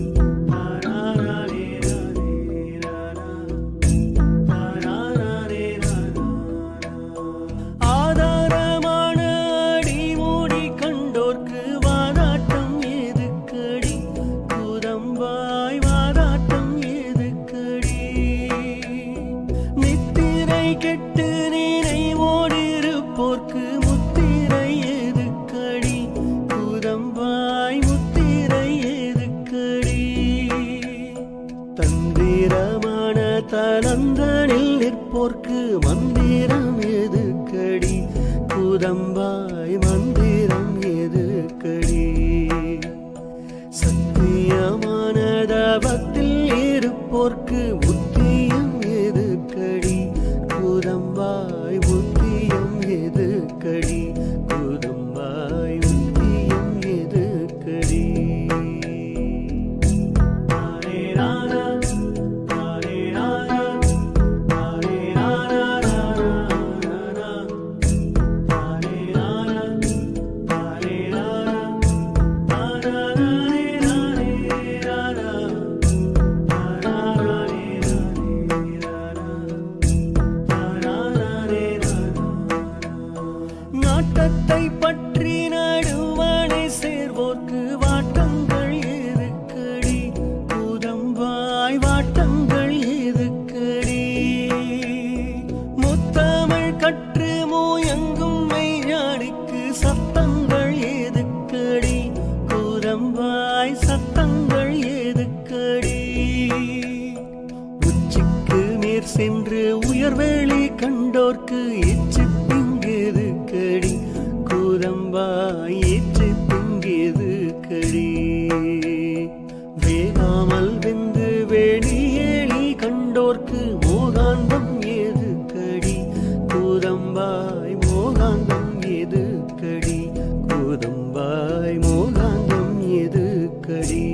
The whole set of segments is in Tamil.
Thank you. தந்திரமான தலந்தனில் நிற்போர்க்கு மந்திரம் எதுக்கடி? குதம்பாய் மந்திரம் எதுக்கடி? சத்தியமான தபத்தில் இருப்போர்க்கு புத்தியம் எதுக்கடி? குதம்பாய் புத்தி could eat.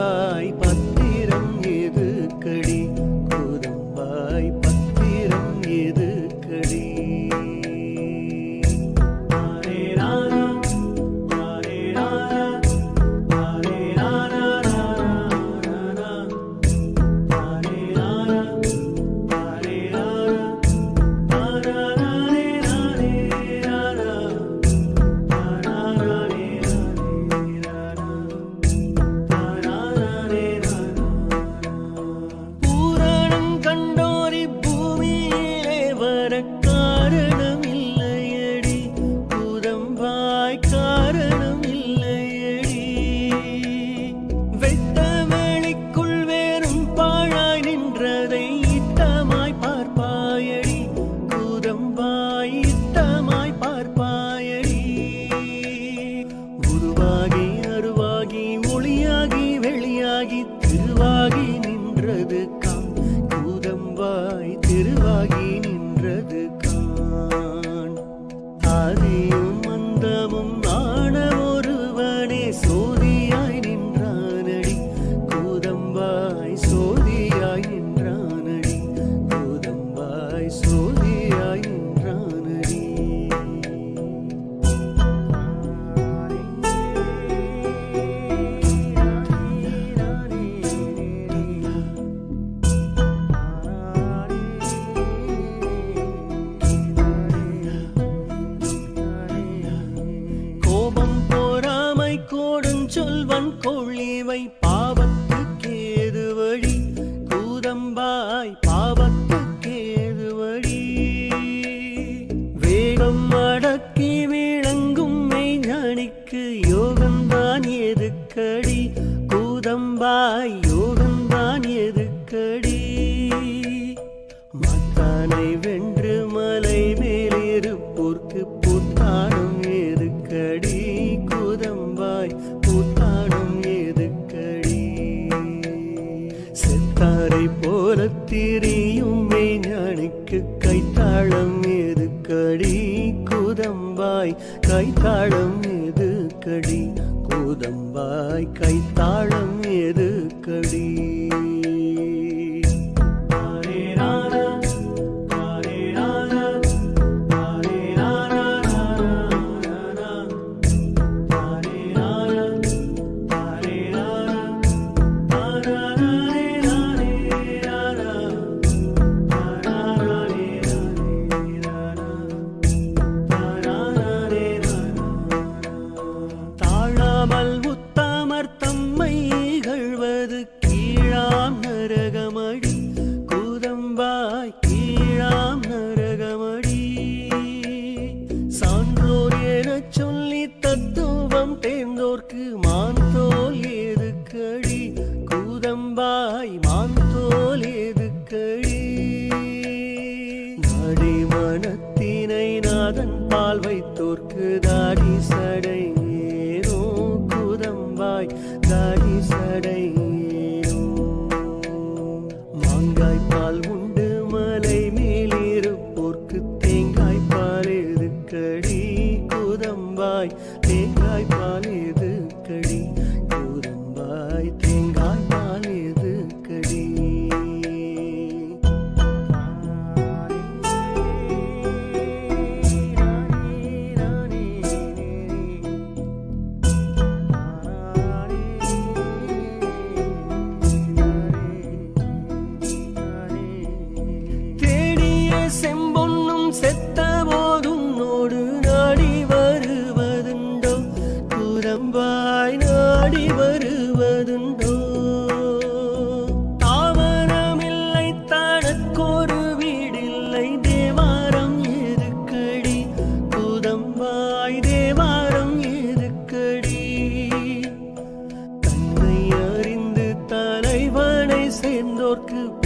সবাই পাত become சொல்வன் கொள்ளிவை பாவத்தை கைத்தாளம் எது கடி கூதம்பாய் கைத்தாளம் எது கடி dolor que